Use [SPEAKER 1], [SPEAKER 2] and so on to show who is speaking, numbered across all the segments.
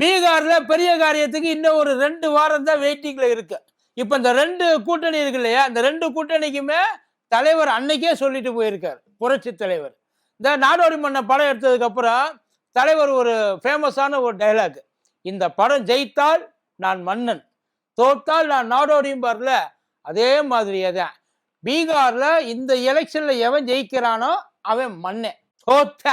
[SPEAKER 1] பீகார்ல பெரிய காரியத்துக்கு இன்னும் ஒரு ரெண்டு வாரம் தான் வெயிட்டிங்ல இருக்கு. இப்ப இந்த ரெண்டு கூட்டணி இருக்கு இல்லையா? இந்த ரெண்டு கூட்டணிக்குமே தலைவர் அன்னைக்கே சொல்லிட்டு போயிருக்காரு புரட்சி தலைவர். இந்த நாடோடி மன்ன படம் எடுத்ததுக்கு அப்புறம் தலைவர் ஒரு ஃபேமஸான ஒரு டைலாக் இந்த படம் ஜெயித்தால் நான் மன்னன் தோத்தால் நான் நாடோடியும் பாருல அதே மாதிரியே தான் பீகார்ல இந்த எலெக்ஷன்ல எவன் ஜெயிக்கிறானோ அவன் மன்னன் தோத்த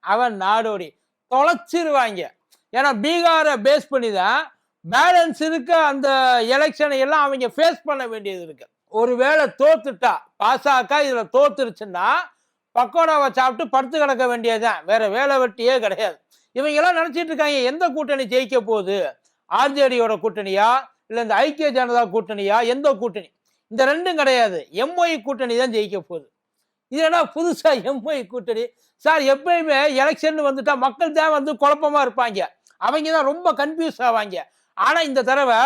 [SPEAKER 1] அவன் நாடோடி. தொலைச்சிருவாங்க. ஏன்னா பீகாரை பேஸ் பண்ணி தான் பேலன்ஸ் இருக்க அந்த எலெக்ஷனை எல்லாம் அவங்க ஃபேஸ் பண்ண வேண்டியது இருக்கு. ஒருவேளை தோத்துட்டா பாசாக்கா இதில் தோத்துருச்சுன்னா பக்கோடாவை சாப்பிட்டு படுத்து கிடக்க வேண்டியதுதான். வேற வேலை வெட்டியே கிடையாது. இவங்கெல்லாம் நினச்சிட்டு இருக்காங்க எந்த கூட்டணி ஜெயிக்க போகுது? ஆர்ஜேடியோட கூட்டணியா? இல்லை இந்த ஐக்கிய ஜனதா கூட்டணியா? எந்த கூட்டணி? இந்த ரெண்டும் கிடையாது. எம்ஒய் கூட்டணி தான் ஜெயிக்க போகுது. இது என்ன புதுசாக எம்ஒய் கூட்டணி? சார் எப்பயுமே எலெக்ஷன் வந்துட்டா மக்கள் தான் வந்து குழப்பமாக இருப்பாங்க. அவங்க தான் ரொம்ப கன்ஃபியூஸ் ஆவாங்க. ஆனா இந்த தடவை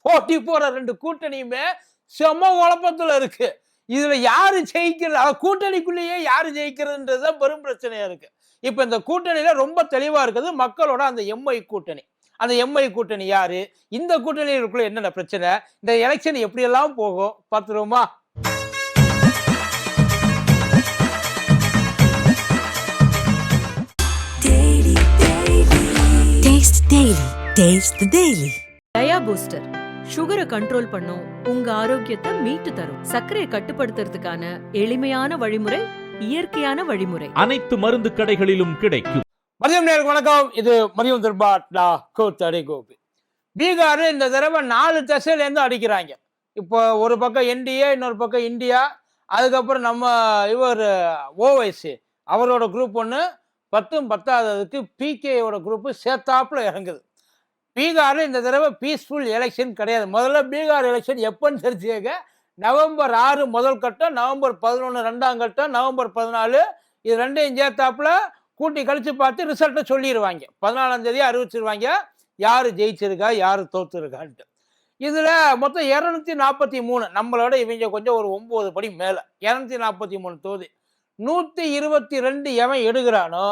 [SPEAKER 1] போட்டி போற ரெண்டு கூட்டணியுமே செம குழப்பத்துல இருக்கு. இதுல யாரு ஜெயிக்கிறது கூட்டணிக்குள்ளேயே யாரு ஜெயிக்கிறதுன்றது தான் பெரும் பிரச்சனையா இருக்கு. இப்ப இந்த கூட்டணியில ரொம்ப தெளிவா இருக்குது மக்களோட அந்த எம்ஐ கூட்டணி. அந்த எம்ஐ கூட்டணி யாரு? இந்த கூட்டணிகளுக்குள்ள என்னென்ன பிரச்சனை? இந்த எலெக்ஷன் எப்படியெல்லாம் போகும்? பார்த்துருவோமா?
[SPEAKER 2] Daily. Taste the Daily.
[SPEAKER 3] Dia booster சுகரை கண்ட்ரோல் பண்ணும் உங்க ஆரோக்கியத்தை மீட்டு தரும். சர்க்கரையை கட்டுப்படுத்துறதுக்கான எளிமையான வழிமுறை இயற்கையான வழிமுறை.
[SPEAKER 4] அனைத்து மருந்து கடைகளிலும் கிடைக்கும்.
[SPEAKER 1] மதியம் நேருக்கு வணக்கம். இது மதியம் திருபாட்லா கோத்தடி கோபி. பீகார் இந்த தடவை நாலு திசையிலேருந்து அடிக்கிறாங்க. இப்போ ஒரு பக்கம் என்டிஏ இன்னொரு பக்கம் இந்தியா அதுக்கப்புறம் நம்ம இவர் ஓவைசி அவரோட குரூப் ஒன்று பத்தும் பத்தாததுக்கு பிகேயோட குரூப்பு சேர்த்தாப்புல இறங்குது. பீகாரில் இந்த தடவை பீஸ்ஃபுல் எலெக்ஷன் கிடையாது. முதல்ல பீகார் எலெக்ஷன் எப்போன்னு தெரிஞ்சுக்க நவம்பர் ஆறு முதல் கட்டம் நவம்பர் பதினொன்று ரெண்டாம் கட்டம் நவம்பர் பதினாலு இது ரெண்டையும் சேர்த்தாப்புல கூட்டி கழித்து பார்த்து ரிசல்ட்டை சொல்லிடுவாங்க பதினாலாம் தேதி அறிவிச்சிருவாங்க. யார் ஜெயிச்சிருக்கா யார் தோத்துருக்கான்ட்டு. இதில் மொத்தம் இரநூத்தி நாற்பத்தி மூணு. நம்மளோட இவங்க கொஞ்சம் ஒரு ஒம்பது படி மேலே. இரநூத்தி நாற்பத்தி மூணு தொகுதி. நூற்றி இருபத்தி ரெண்டு எவன் எடுக்கிறானோ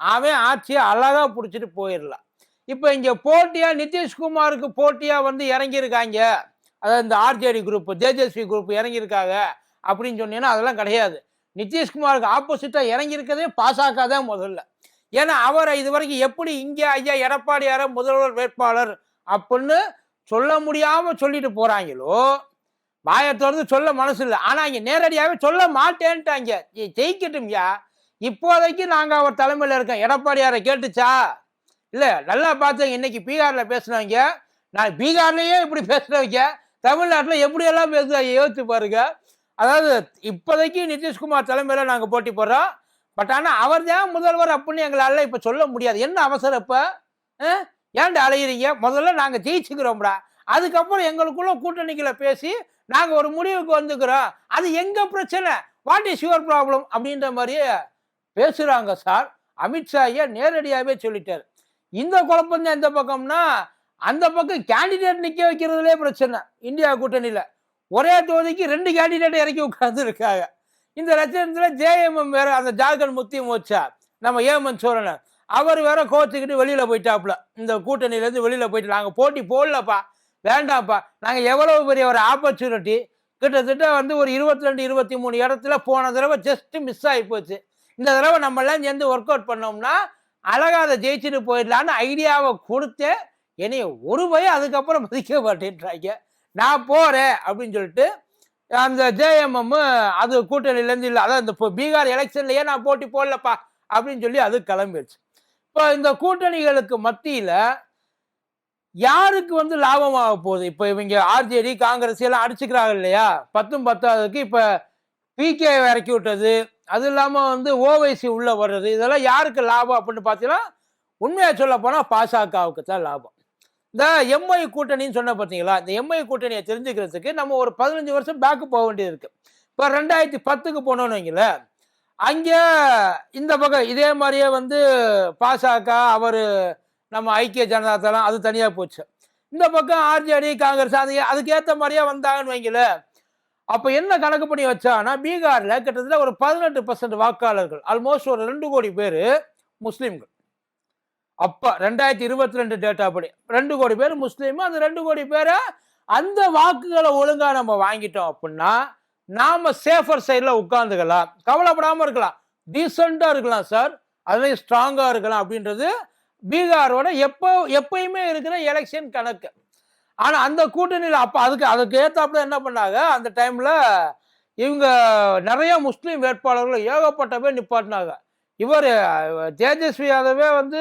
[SPEAKER 1] அவன் ஆட்சியை அழகாக பிடிச்சிட்டு போயிடலாம். இப்போ இங்கே போட்டியாக நிதிஷ்குமாருக்கு போட்டியாக வந்து இறங்கியிருக்காங்க. அதாவது இந்த ஆர்ஜேடி குரூப் தேஜஸ்வி குரூப் இறங்கியிருக்காங்க அப்படின்னு சொன்னீங்கன்னா அதெல்லாம் கிடையாது. நிதிஷ்குமாருக்கு ஆப்போசிட்டாக இறங்கியிருக்கதே பாசாக்கா தான் முதல்ல. ஏன்னா அவரை இது வரைக்கும் எப்படி இங்கே ஐயா எடப்பாடியார முதல்வர் வேட்பாளர் அப்படின்னு சொல்ல முடியாமல் சொல்லிட்டு போகிறாங்களோ வாயை திறந்து சொல்ல மனசு இல்லை. ஆனால் இங்கே நேரடியாகவே சொல்ல மாட்டேன்ட்டாங்க. ஏய், ஜெயிக்கட்டும்யா. இப்போதைக்கு நாங்கள் அவர் தலைமையில் இருக்கோம். எடப்பாடியாரை கேட்டுச்சா? இல்லை நல்லா பார்த்தேங்க. இன்னைக்கு பீகாரில் பேசினவங்க நான் பீகார்லேயே இப்படி பேசுகிறவங்க தமிழ்நாட்டில் எப்படியெல்லாம் பேசுகிறாங்க யோசித்து பாருங்க. அதாவது இப்போதைக்கு நிதிஷ்குமார் தலைமையில் நாங்கள் போட்டி போடுறோம். பட் ஆனால் அவர் தான் முதல்வர் அப்படின்னு எங்களால் இப்போ சொல்ல முடியாது. என்ன அவசரம் இப்போ? ஏன்டா அலையிறீங்க? முதல்ல நாங்கள் ஜெயிச்சுக்கிறோம்டா. அதுக்கப்புறம் எங்களுக்குள்ள கூட்டணிகளை பேசி நாங்கள் ஒரு முடிவுக்கு வந்துக்கிறோம். அது எங்கள் பிரச்சனை? வாட் இஸ் யுவர் ப்ராப்ளம் அப்படின்ற மாதிரியே பேசுகிறாங்க சார். அமித்ஷா ஐயா நேரடியாகவே சொல்லிட்டார். இந்த குழப்பம் தான் எந்த பக்கம்னா அந்த பக்கம் கேண்டிடேட் நிற்க வைக்கிறதுலே பிரச்சனை. இந்தியா கூட்டணியில். ஒரே தொகுதிக்கு ரெண்டு கேண்டிடேட் இறக்கி உட்கார்ந்து இருக்காங்க இந்த லட்சணத்தில் ஜேஎம்எம் வேற அந்த ஜார்க்கண்ட் முத்தி மோச்சா நம்ம ஏமன் சோழன். அவர் வேற கோச்சுக்கிட்டு வெளியில் போயிட்டாப்புல. இந்த கூட்டணியிலேருந்து வெளியில் போயிட்டு நாங்கள் போட்டி போடலப்பா. வேண்டாம்ப்பா. நாங்கள் எவ்வளவு பெரிய ஒரு ஆப்பர்ச்சுனிட்டி கிட்டத்தட்ட வந்து ஒரு இருபத்தி ரெண்டு இருபத்தி மூணு இடத்துல போன தடவை ஜஸ்ட் மிஸ் ஆகி போச்சு. இந்த தடவை நம்மளாம் சேர்ந்து ஒர்க் அவுட் பண்ணோம்னா அழகாக அதை ஜெயிச்சுட்டு போயிடலான்னு ஐடியாவை கொடுத்து என்னைய ஒரு பய அதுக்கப்புறம் மதிக்க மாட்டேன்றாங்க. நான் போகிறேன் அப்படின்னு சொல்லிட்டு அந்த ஜேஎம்எம் அது கூட்டணியிலேருந்து இல்லை அதான் இந்த இப்போ பீகார் எலெக்ஷன்லேயே நான் போட்டி போடலப்பா அப்படின்னு சொல்லி அது கிளம்பிடுச்சு. இப்போ இந்த கூட்டணிகளுக்கு மத்தியில் யாருக்கு வந்து லாபமாக போகுது? இப்போ இவங்க ஆர்ஜேடி காங்கிரஸ் எல்லாம் அடிச்சுக்கிறாங்க இல்லையா? பத்தும் பத்தாவதுக்கு இப்போ பிகே இறக்கி விட்டது. அது இல்லாமல் வந்து ஓவைசி உள்ளே வர்றது. இதெல்லாம் யாருக்கு லாபம் அப்படின்னு பார்த்தீங்கன்னா உண்மையாக சொல்ல போனால் பாசகவுக்கு தான் லாபம். இந்த எம்ஐ கூட்டணின்னு சொன்ன பார்த்தீங்களா? இந்த எம்ஐ கூட்டணியை தெரிஞ்சுக்கிறதுக்கு நம்ம ஒரு பதினஞ்சு வருஷம் பேக்கு போக வேண்டியது இருக்குது இப்போ ரெண்டாயிரத்தி பத்துக்கு போனோன்னு வைங்களேன். அங்கே இந்த பக்கம் இதே மாதிரியே வந்து பாசக அவர் நம்ம ஐக்கிய ஜனதா தளம் அது தனியாக போச்சு. இந்த பக்கம் ஆர்ஜேடி காங்கிரஸ் அது அதுக்கேற்ற மாதிரியே வந்தாங்கன்னு வைங்களேன் அப்போ என்ன கணக்கு பண்ணி வச்சான்னா பீகாரில் கிட்டத்தட்ட ஒரு பதினெட்டு பர்சன்ட் வாக்காளர்கள் ஆல்மோஸ்ட் ஒரு ரெண்டு கோடி பேர் முஸ்லீம்கள். அப்போ ரெண்டாயிரத்தி இருபத்தி ரெண்டு டேட்டா படி ரெண்டு கோடி பேர் முஸ்லீம் அந்த ரெண்டு கோடி பேரை அந்த வாக்குகளை ஒழுங்காக நம்ம வாங்கிட்டோம் அப்படின்னா நாம் சேஃபர் சைடில் உட்காந்துக்கலாம் கவலைப்படாமல் இருக்கலாம். டீசெண்டாக இருக்கலாம் சார் அதுலேயும் ஸ்ட்ராங்காக இருக்கலாம் அப்படின்றது பீகாரோட எப்போ எப்பயுமே இருக்கிற எலெக்ஷன் கணக்கு. ஆனால் அந்த கூட்டணியில் அப்போ அதுக்கு அதுக்கு ஏற்றாப்புல என்ன பண்ணாங்க? அந்த டைமில் இவங்க நிறைய முஸ்லீம் வேட்பாளர்களை ஏகப்பட்ட பேர் நிப்பாட்டினாங்க. இவர் தேஜஸ்வி யாதவே வந்து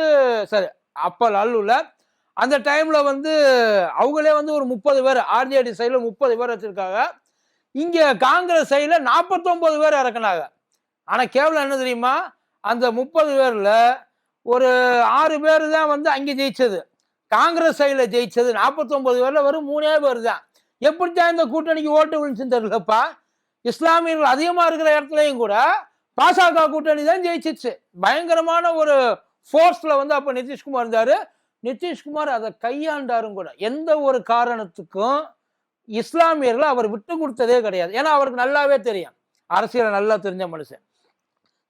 [SPEAKER 1] சரி அப்போ அல்லுல அந்த டைமில் வந்து அவங்களே வந்து ஒரு முப்பது பேர் ஆர்ஜேடி சைடில் முப்பது பேர் வச்சிருக்காங்க. இங்கே காங்கிரஸ் சைடில் நாற்பத்தொம்பது பேர் இறக்குனாங்க. ஆனால் கேவலம் என்ன தெரியுமா? அந்த முப்பது பேரில் ஒரு ஆறு பேர் தான் வந்து அங்கே ஜெயிச்சது. காங்கிரஸ் சைடில் ஜெயிச்சது. நாற்பத்தொம்பது பேரில் வரும் மூணே பேர் தான். எப்படித்தான் இந்த கூட்டணிக்கு ஓட்டு விழுந்துச்சுன்னு தெரியலப்பா. இஸ்லாமியர்கள் அதிகமாக இருக்கிற இடத்துலையும் கூட பாசக கூட்டணி தான் ஜெயிச்சிச்சு. பயங்கரமான ஒரு ஃபோர்ஸில் வந்து அப்போ நிதிஷ்குமார் இருந்தார். நிதிஷ்குமார் அதை கையாண்டாரும் கூட. எந்த ஒரு காரணத்துக்கும் இஸ்லாமியர்களை அவர் விட்டு கொடுத்ததே கிடையாது. ஏன்னா அவருக்கு நல்லாவே தெரியும். அரசியலை நல்லா தெரிஞ்ச மனுஷன்.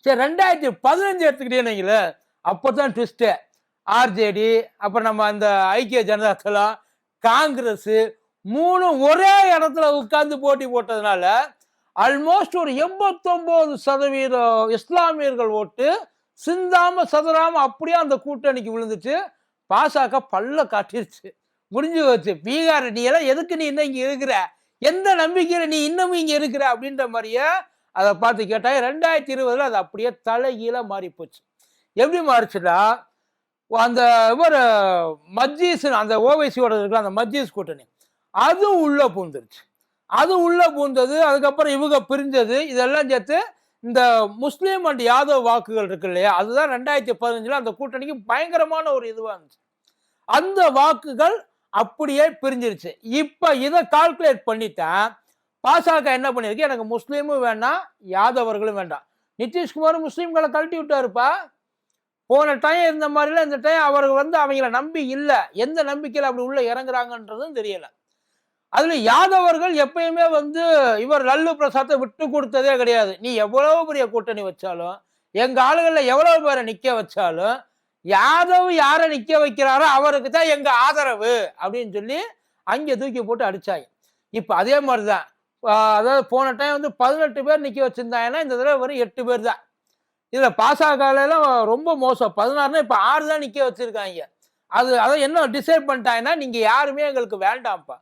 [SPEAKER 1] சரி ரெண்டாயிரத்தி பதினஞ்சு அப்போ அப்போதான் ட்விஸ்ட்டு ஆர்ஜேடி அப்புறம் நம்ம அந்த ஐக்கிய ஜனதா தளம் காங்கிரஸ் மூணு ஒரே இடத்துல உட்கார்ந்து போட்டி போட்டதுனால ஆல்மோஸ்ட் ஒரு எண்பத்தொம்போது சதவீதம் இஸ்லாமியர்கள் ஓட்டு சிந்தாம சதுராம அப்படியே அந்த கூட்டணிக்கு விழுந்துச்சு. பாசக பல்ல காட்டிருச்சு. முடிஞ்சு வச்சு பீகார் நீ எல்லாம் எதுக்கு நீ இன்னும் இங்க இருக்கிற? எந்த நம்பிக்கையில நீ இன்னமும் இங்க இருக்கிற அப்படின்ற மாதிரியே அதை பார்த்து கேட்டால் ரெண்டாயிரத்தி இருபதுல அது அப்படியே தலைகீழ மாறி போச்சு எப்படி மாறிச்சுன்னா அந்த இவர் மஜ்ஜீஸ் அந்த ஓவைசியோட இருக்கிற அந்த மஜ்ஜீஸ் கூட்டணி அது உள்ளே பூந்துருச்சு. அது உள்ளே பூந்தது அதுக்கப்புறம் இவங்க பிரிஞ்சது இதெல்லாம் சேர்த்து இந்த முஸ்லீம் அண்ட் யாதவ் வாக்குகள் இருக்கு இல்லையா அதுதான் ரெண்டாயிரத்தி பதினஞ்சில் அந்த கூட்டணிக்கு பயங்கரமான ஒரு இதுவாக இருந்துச்சு. அந்த வாக்குகள் அப்படியே பிரிஞ்சிருச்சு. இப்போ இதை கால்குலேட் பண்ணிட்டேன் பாசக என்ன பண்ணியிருக்கு எனக்கு முஸ்லீமும் வேண்டாம் யாதவர்களும் வேண்டாம். நிதிஷ்குமார் முஸ்லீம்களை கழட்டி விட்டாருப்பா போன டைம் இருந்த மாதிரிலாம் இந்த டைம் அவருக்கு வந்து அவங்கள நம்பி இல்லை. எந்த நம்பிக்கையில் அப்படி உள்ள இறங்குறாங்கன்றதும் தெரியல. அதுல யாதவர்கள் எப்பயுமே வந்து இவர் லல்லு பிரசாத்தை விட்டு கொடுத்ததே கிடையாது. நீ எவ்வளவு பெரிய கூட்டணி வச்சாலும் எங்க ஆளுகளில் எவ்வளவு பேரை நிக்க வச்சாலும் யாதவ் யாரை நிக்க வைக்கிறாரோ அவருக்கு தான் எங்க ஆதரவு அப்படின்னு சொல்லி அங்கே தூக்கி போட்டு அடிச்சாங்க. இப்போ அதே மாதிரி தான் அதாவது போன டைம் வந்து பதினெட்டு பேர் நிக்க வச்சிருந்தாங்கன்னா இந்த தடவை வெறும் எட்டு பேர் தான். இதுல பாசகலாம் ரொம்ப மோசம். பதினாறுனா இப்ப ஆறு தான் நிக்க வச்சிருக்காங்க. அது அதை என்ன டிசைட் பண்ணிட்டாங்கன்னா நீங்க யாருமே எங்களுக்கு வேண்டாம்ப்பா.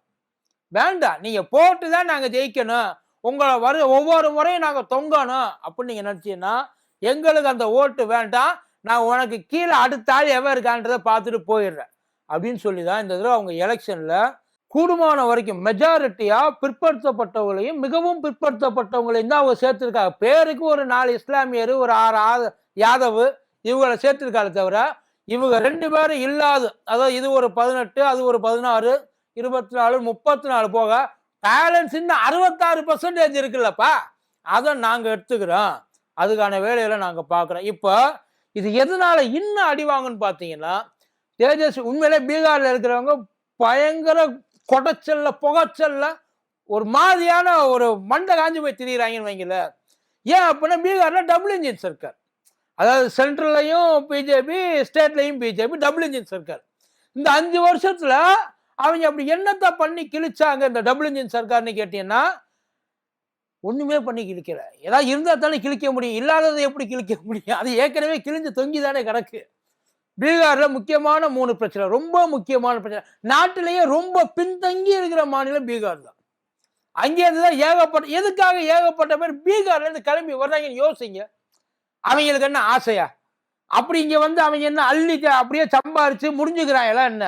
[SPEAKER 1] வேண்டாம். நீங்க போட்டு தான் நாங்க ஜெயிக்கணும். உங்களை வரு ஒவ்வொரு முறையும் நாங்க தொங்கணும். அப்படின்னு நீங்க நினைச்சீங்கன்னா எங்களுக்கு அந்த ஓட்டு வேண்டாம். நான் உனக்கு கீழே அடுத்த ஆள் எவன் இருக்கான்றதை பார்த்துட்டு போயிடுறேன். அப்படின்னு சொல்லி தான் இந்த தடவை அவங்க எலெக்ஷனில் கூடுமான வரைக்கும் மெஜாரிட்டியா பிற்படுத்தப்பட்டவங்களையும் மிகவும் பிற்படுத்தப்பட்டவங்களையும் தான் அவங்க சேர்த்திருக்காங்க. பேருக்கு ஒரு நாலு இஸ்லாமியர் ஒரு ஆறு ஆத யாதவ் இவங்களை சேர்த்திருக்காங்க தவிர இவங்க ரெண்டு பேரும் இல்லாது. அதாவது இது ஒரு பதினெட்டு அது ஒரு பதினாறு இருபத்தி நாலு முப்பத்தி நாலு போக பேலன்ஸ் இன்னும் அறுபத்தாறு பர்சன்டேஜ் இருக்குல்லப்பா. அதை நாங்கள் எடுத்துக்கிறோம். அதுக்கான வேலையில நாங்கள் பார்க்குறோம். இப்போ இது எதனால இன்னும் அடி வாங்குன்னு பார்த்தீங்கன்னா தேஜஸ்வி உண்மையிலே பீகாரில் இருக்கிறவங்க பயங்கர கொடைச்சல்ல புகைச்சல்ல ஒரு மாதிரியான ஒரு மண்டை காஞ்சி போய் திரியிறாங்கன்னு வைங்கள. ஏன் அப்படின்னா பீகார்ல டபுள் இன்ஜின் சர்க்கார் அதாவது சென்ட்ரல்லையும் பிஜேபி ஸ்டேட்லையும் பிஜேபி டபுள் இன்ஜின் சர்க்கார் இந்த அஞ்சு வருஷத்துல அவங்க அப்படி என்னத்தை பண்ணி கிழிச்சாங்க இந்த டபுள் இன்ஜின் சர்க்கார்னு கேட்டீங்கன்னா ஒண்ணுமே பண்ணி கிழிக்கல. ஏதாவது இருந்தால் தானே கிழிக்க முடியும் இல்லாததை எப்படி கிழிக்க முடியும்? அது ஏற்கனவே கிழிஞ்சு தொங்கி தானே கிடக்கு. பீகாரில் முக்கியமான மூணு பிரச்சனை ரொம்ப முக்கியமான பிரச்சனை. நாட்டிலேயே ரொம்ப பின்தங்கி இருக்கிற மாநிலம் பீகார் தான். அங்கேருந்து தான் ஏகப்பட்ட எதுக்காக ஏகப்பட்ட பேர் பீகார்லேருந்து கிளம்பி வர்றாங்கன்னு யோசிங்க. அவங்களுக்கு என்ன ஆசையா? அப்படி இங்கே வந்து அவங்க என்ன அள்ளி அப்படியே சம்பாரிச்சு முடிஞ்சுக்கிறாங்களா என்ன?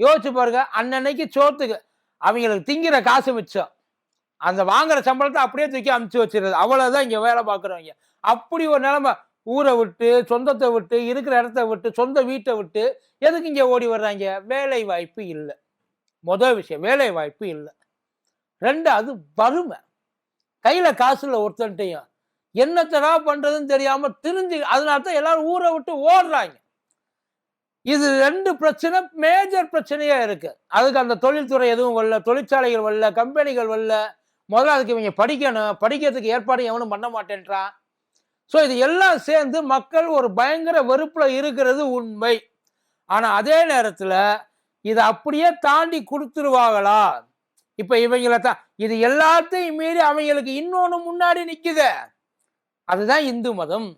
[SPEAKER 1] யோசிச்சு பாருங்க அன்னன்னைக்கு சோத்துக்கு. அவங்களுக்கு திங்கிற காசு மிச்சம். அந்த வாங்குற சம்பளத்தை அப்படியே தூக்கி அமுச்சு வச்சிருது அவ்வளோதான் இங்கே வேலை பார்க்குறவங்க. அப்படி ஒரு நிலைமை ஊரை விட்டு சொந்தத்தை விட்டு இருக்கிற இடத்த விட்டு சொந்த வீட்டை விட்டு எதுக்கு இங்கே ஓடி வர்றாங்க? வேலை வாய்ப்பு இல்லை. முதல் விஷயம் வேலை வாய்ப்பு இல்லை ரெண்டாவது வறுமை. கையில் காசு இல்லை ஒருத்தன்ட்டையும் என்னத்தடா பண்ணுறதுன்னு தெரியாமல் திரிஞ்சு அதனால தான் எல்லாரும் ஊரை விட்டு ஓடுறாங்க. இது ரெண்டு பிரச்சனை மேஜர் பிரச்சனையாக இருக்குது அதுக்கு அந்த தொழில்துறை எதுவும் வரல தொழிற்சாலைகள் வரல கம்பெனிகள் வரல. முதல்ல அதுக்கு இவங்க படிக்கணும் படிக்கிறதுக்கு ஏற்பாடு எவனும் பண்ண மாட்டேன்றான். ஸோ இது எல்லாம் சேர்ந்து மக்கள் ஒரு பயங்கர வெறுப்பில் இருக்கிறது உண்மை. ஆனால் அதே நேரத்தில் இதை அப்படியே தாண்டி கொடுத்துருவாங்களா? இப்போ இவங்களை தான் இது எல்லாத்தையும் மீறி அவங்களுக்கு இன்னொன்று முன்னாடி நிற்குது அதுதான் இந்து மதம்.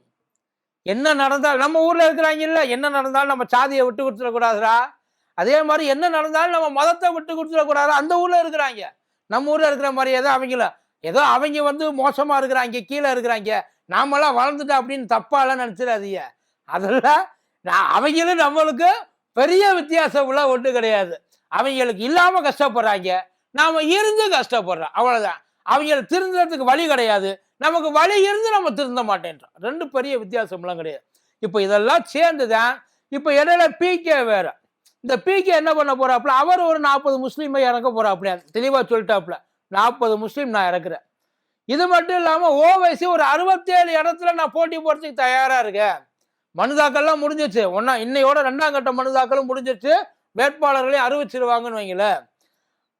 [SPEAKER 1] என்ன நடந்தாலும் நம்ம ஊரில் இருக்கிறாங்க இல்லை என்ன நடந்தாலும் நம்ம சாதியை விட்டு கொடுத்துடக்கூடாதுடா. அதே மாதிரி என்ன நடந்தாலும் நம்ம மதத்தை விட்டு கொடுத்துடக்கூடாது அந்த ஊரில் இருக்கிறாங்க. நம்ம ஊரில் இருக்கிற மாதிரியே தான் அவங்கள. ஏதோ அவங்க வந்து மோசமாக இருக்கிறாங்க கீழே இருக்கிறாங்க. நாமெல்லாம் வளர்ந்துட்டோம் அப்படின்னு தப்பாலாம் நினச்சிடாதீங்க. அதெல்லாம் நான் அவங்களும் நம்மளுக்கு பெரிய வித்தியாசம் உள்ள ஒன்றும் கிடையாது. அவங்களுக்கு இல்லாமல் கஷ்டப்படுறாங்க. நாம் இருந்து கஷ்டப்படுறோம். அவ்வளோதான் அவங்கள திருந்துறதுக்கு வழி கிடையாது. நமக்கு வழி இருந்து நம்ம திருந்த மாட்டேன்றோம். ரெண்டு பெரிய வித்தியாசம்லாம் கிடையாது. இப்போ இதெல்லாம் சேர்ந்து தான் இப்போ இடையில பிகே வேறு. இந்த பிகே என்ன பண்ண போகிறாப்புல அவர் ஒரு நாற்பது முஸ்லீமை இறக்க போகிறாப்புல தெளிவாக சொல்லிட்டாப்புல. நாற்பது முஸ்லீம் நான் இறக்குறேன். இது மட்டும் இல்லாமல் ஓவைசி ஒரு அறுபத்தேழு இடத்துல நான் போட்டி போடுறதுக்கு தயாராக இருக்கேன். மனுதாக்கள்லாம் முடிஞ்சிச்சு. ஒன்னா இன்னையோட ரெண்டாம் கட்ட மனுதாக்களும் முடிஞ்சிச்சு. வேட்பாளர்களையும் அறிவிச்சிருவாங்கன்னு வைங்களேன்.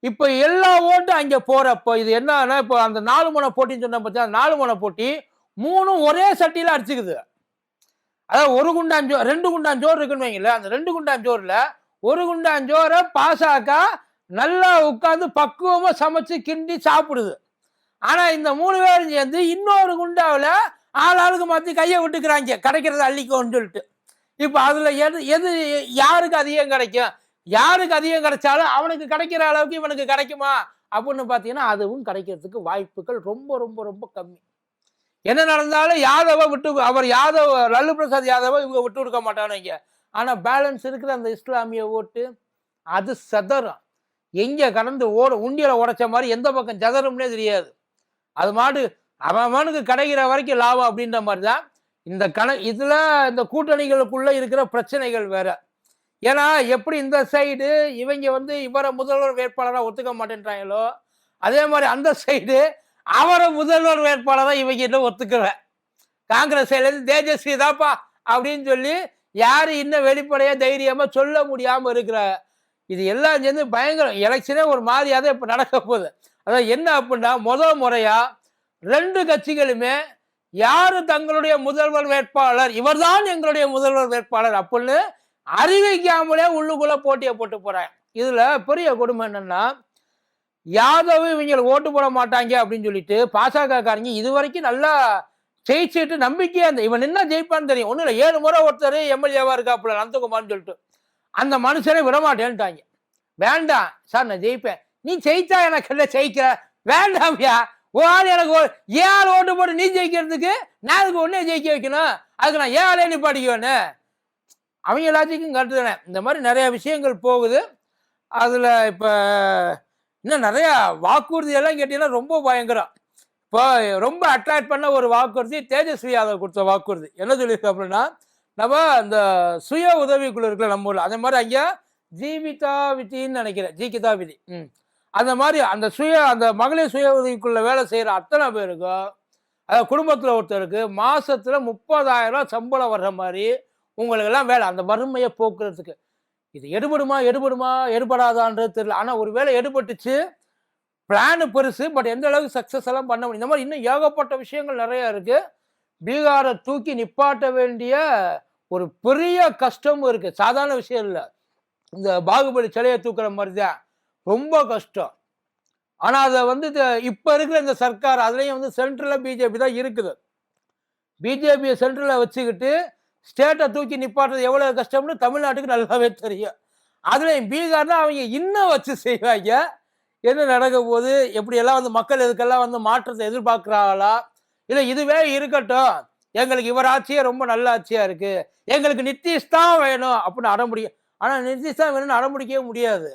[SPEAKER 1] இப்போ எல்லா ஓட்டும் அங்கே போகிறப்போ இது என்னன்னா இப்போ அந்த நாலு முனை போட்டின்னு சொன்ன பார்த்தா அந்த நாலு முனை போட்டி மூணும் ஒரே சட்டியில் அடிச்சுக்குது. அதாவது ஒரு குண்டான் ஜோ ரெண்டு குண்டான் ஜோறு இருக்குன்னு வைங்களேன். அந்த ரெண்டு குண்டான் ஒரு குண்டான் ஜோரை பாசாக்கா நல்லா உட்காந்து பக்குவமாக சமைச்சு கிண்டி சாப்பிடுது. ஆனா இந்த மூணு பேரும் சேர்ந்து இன்னொரு குண்டாவில் ஆள் ஆளுக்கு மாற்றி கையை விட்டுக்கிறாங்க. கிடைக்கிறத அள்ளிக்கோன்னு சொல்லிட்டு. இப்போ அதில் எது எது யாருக்கு அதிகம் கிடைக்கும்? யாருக்கு அதிகம் கிடைச்சாலும் அவனுக்கு கிடைக்கிற அளவுக்கு இவனுக்கு கிடைக்குமா? அப்படின்னு பார்த்தீங்கன்னா அதுவும் கிடைக்கிறதுக்கு வாய்ப்புகள் ரொம்ப ரொம்ப ரொம்ப கம்மி. என்ன நடந்தாலும் யாதவை விட்டு அவர் யாதவ லல்லு பிரசாத் யாதவை இவங்க விட்டு கொடுக்க மாட்டானுங்க. ஆனால் பேலன்ஸ் இருக்கிற அந்த இஸ்லாமிய ஓட்டு அது சதறும் எங்கே கடந்து ஓட உண்டியில் உடைச்ச மாதிரி எந்த பக்கம் சதறும்னே தெரியாது. அது மாடு அவனுக்கு கிடைக்கிற வரைக்கும் லாபம் அப்படின்ற மாதிரி தான் இந்த கண இதில் இந்த கூட்டணிகளுக்குள்ள இருக்கிற பிரச்சனைகள் வேற. ஏன்னா எப்படி இந்த சைடு இவங்க வந்து இவரை முதல்வர் வேட்பாளராக ஒத்துக்க மாட்டேன்றாங்களோ அதே மாதிரி அந்த சைடு அவரை முதல்வர் வேட்பாளராக இவங்க இன்னும் ஒத்துக்கல. காங்கிரஸ் சைட்லேருந்து தேஜஸ்வி தாப்பா அப்படின்னு சொல்லி யார் இன்னும் வெளிப்படையாக தைரியமாக சொல்ல முடியாமல் இருக்கிற இது எல்லாம் சேர்ந்து பயங்கரம். எலெக்ஷனே ஒரு மாதிரியாக தான் இப்போ நடக்க போகுது. அதான் என்ன அப்படின்னா முதல் முறையா ரெண்டு கட்சிகளுமே யாரு தங்களுடைய முதல்வர் வேட்பாளர் இவர்தான் எங்களுடைய முதல்வர் வேட்பாளர் அப்படின்னு அறிவிக்காமலே உள்ளுக்குள்ள போட்டியை போட்டு போறாங்க. இதுல பெரிய கொடுமை என்னன்னா யாதவ் இவங்க ஓட்டு போட மாட்டாங்க அப்படின்னு சொல்லிட்டு பாசக காரங்க இது வரைக்கும் நல்லா ஜெயிச்சுட்டு நம்பிக்கையா அந்த இவன் என்ன ஜெயிப்பான்னு தெரியும். ஒன்றும் இல்லை ஏழு முறை ஒருத்தர் எம்எல்ஏவா இருக்காப்புல நந்தகுமார்னு சொல்லிட்டு. அந்த மனுஷனை விடமாட்டேன்ட்டாங்க. வேண்டாம் சார் நான் ஜெயிப்பேன். நீ ஜெயிச்சா எனக்கு என்ன ஜெயிக்கிற வேண்டாம்யா. ஒரு ஆள் எனக்கு ஒரு ஏன் ஆள் ஓட்டு போட்டு நீ ஜெயிக்கிறதுக்கு நான் அதுக்கு ஒன்றே ஜெயிக்க வைக்கணும். அதுக்கு நான் ஏன் ஆளே நிப்பாட்டிக்க அவங்க எல்லாத்துக்கும் கரெக்டு இந்த மாதிரி நிறைய விஷயங்கள் போகுது. அதில் இப்போ இன்னும் நிறையா வாக்குறுதி எல்லாம் கேட்டிங்கன்னா ரொம்ப பயங்கரம். இப்போ ரொம்ப அட்ராக்ட் பண்ண ஒரு வாக்குறுதி தேஜஸ்வி யாதவ் கொடுத்த வாக்குறுதி. என்ன சொல்லியிருக்கு அப்படின்னா நம்ம இந்த சுய உதவிக்குழு இருக்குல்ல நம்ம ஊரில். அதே மாதிரி அங்கே ஜீவிதா விதின்னு நினைக்கிறேன். ஜீகிதா விதி. ம். அந்த மாதிரி அந்த சுய அந்த மகளிர் சுய உதவிக்குள்ள வேலை செய்கிற அத்தனை பேருக்கும் அதாவது குடும்பத்தில் ஒருத்தருக்கு மாதத்தில் முப்பதாயிரம் ரூபா சம்பளம் வர்ற மாதிரி உங்களுக்கெல்லாம் வேலை அந்த வறுமையை போக்குறதுக்கு. இது எடுபடுமா எடுபடுமா எடுபடாதான்றது தெரியல. ஆனால் ஒரு வேலை எடுபட்டுச்சு பிளானு பெருசு பட் எந்த அளவுக்கு சக்ஸஸ் எல்லாம் பண்ண முடியும். இந்த மாதிரி இன்னும் ஏகப்பட்ட விஷயங்கள் நிறைய இருக்குது பீகாரை தூக்கி நிப்பாட்ட வேண்டிய ஒரு பெரிய கஷ்டமும் இருக்குது சாதாரண விஷயம் இல்லை. இந்த பாகுபலி சிலையை தூக்குற மாதிரி தான் ரொம்ப கஷ்டம். ஆனால் அதை வந்து இப்போ இருக்கிற இந்த சர்க்கார் அதுலேயும் வந்து சென்ட்ரலில் பிஜேபி தான் இருக்குது. பிஜேபியை சென்ட்ரலில் வச்சுக்கிட்டு ஸ்டேட்டை தூக்கி நிப்பாட்டுறது எவ்வளோ கஷ்டம்னு தமிழ்நாட்டுக்கு நல்லாவே தெரியும். அதுலேயும் பீகார்னா அவங்க இன்னும் வச்சு செய்வாங்க. என்ன நடக்க போகுது? எப்படியெல்லாம் வந்து மக்கள் இதுக்கெல்லாம் வந்து மாற்றத்தை எதிர்பார்க்குறாங்களா இல்லை இதுவே இருக்கட்டும். எங்களுக்கு இவர் ஆட்சியே ரொம்ப நல்ல ஆட்சியாக இருக்குது எங்களுக்கு நித்தீஷ் தான் வேணும் அப்படின்னு முடியும் ஆனால் நித்தீஷ் தான் வேணும்னு அடம்பிடிக்கவே முடியாது.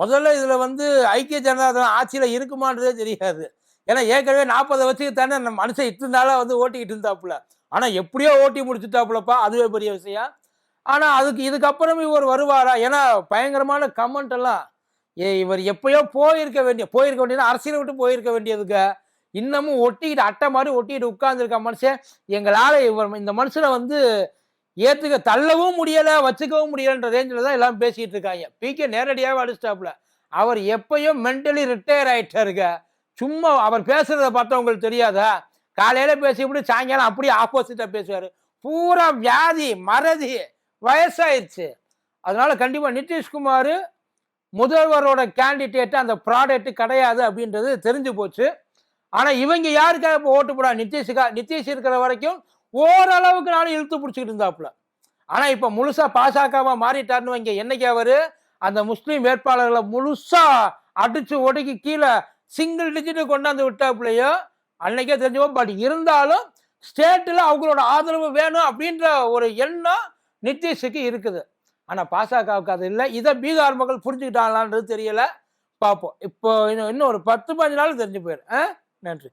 [SPEAKER 1] முதல்ல இதில் வந்து ஐக்கிய ஜனதா தளம் ஆட்சியில் இருக்குமான்றதே தெரியாது. ஏன்னா ஏற்கனவே நாற்பதை வருஷத்துக்கு தானே நம்ம மனுஷன் இத்தனை நாளாக வந்து ஓட்டிக்கிட்டு இருந்தாப்புல. ஆனால் எப்படியோ ஓட்டி முடிச்சுட்டாப்புலப்பா. அதுவே பெரிய விஷயம். ஆனால் அதுக்கு இதுக்கப்புறம் இவர் வருவாரா? ஏன்னா பயங்கரமான கமெண்ட் எல்லாம். ஏ இவர் எப்பயோ போயிருக்க வேண்டிய போயிருக்க வேண்டியது அரசியலை விட்டு போயிருக்க வேண்டியதுக்கு இன்னமும் ஒட்டிக்கிட்டு அட்டை மாதிரி ஒட்டிக்கிட்டு உட்காந்துருக்க மனுஷன். எங்களால் இவர் இந்த மனுஷனை வந்து ஏற்றுக்க தள்ளவும் முடியலை வச்சுக்கவும் முடியலன்ற ரேஞ்சில் தான் எல்லாம் பேசிகிட்டு இருக்காங்க. பிகே நேரடியாகவே அடிச்சிட்டாப்புல. அவர் எப்பயும் மென்டலி ரிட்டையர் ஆயிட்டாருங்க. சும்மா அவர் பேசுகிறத பார்த்தா உங்களுக்கு தெரியாதா? காலையில் பேசிவிட்டு சாயங்காலம் அப்படியே ஆப்போசிட்டாக பேசுவார். பூரா வியாதி மறதி வயசாயிடுச்சு. அதனால் கண்டிப்பாக நிதிஷ்குமார் முதல்வரோட கேண்டிடேட்டு அந்த ப்ராடக்ட் கிடையாது அப்படின்றது தெரிஞ்சு போச்சு. ஆனால் இவங்க யாருக்காக இப்போ ஓட்டு போடா? நிதிஷுக்கா நிதிஷ் இருக்கிற வரைக்கும் ஓரளவுக்கு நானும் இழுத்து பிடிச்சிக்கிட்டு இருந்தாப்புல. ஆனால் இப்போ முழுசாக பாசாக்காவாக மாறிட்டார்னு வைங்க என்னைக்கு அவர் அந்த முஸ்லீம் வேட்பாளர்களை முழுசாக அடித்து ஒடுக்கி கீழே சிங்கிள் டிஜிட்டு கொண்டாந்து விட்டாப்புலையோ அன்னைக்கே தெரிஞ்சுப்போம். பட் இருந்தாலும் ஸ்டேட்டில் அவங்களோட ஆதரவு வேணும் அப்படின்ற ஒரு எண்ணம் நிதிஷுக்கு இருக்குது. ஆனால் பாசகவுக்கு அது இல்லை. இதை பீகார் மக்கள் புரிஞ்சுக்கிட்டாங்களான்றது தெரியலை. பார்ப்போம் இப்போ இன்னும் இன்னும் ஒரு பத்து பதினஞ்சு நாள் தெரிஞ்சு போயிடும். நன்றி.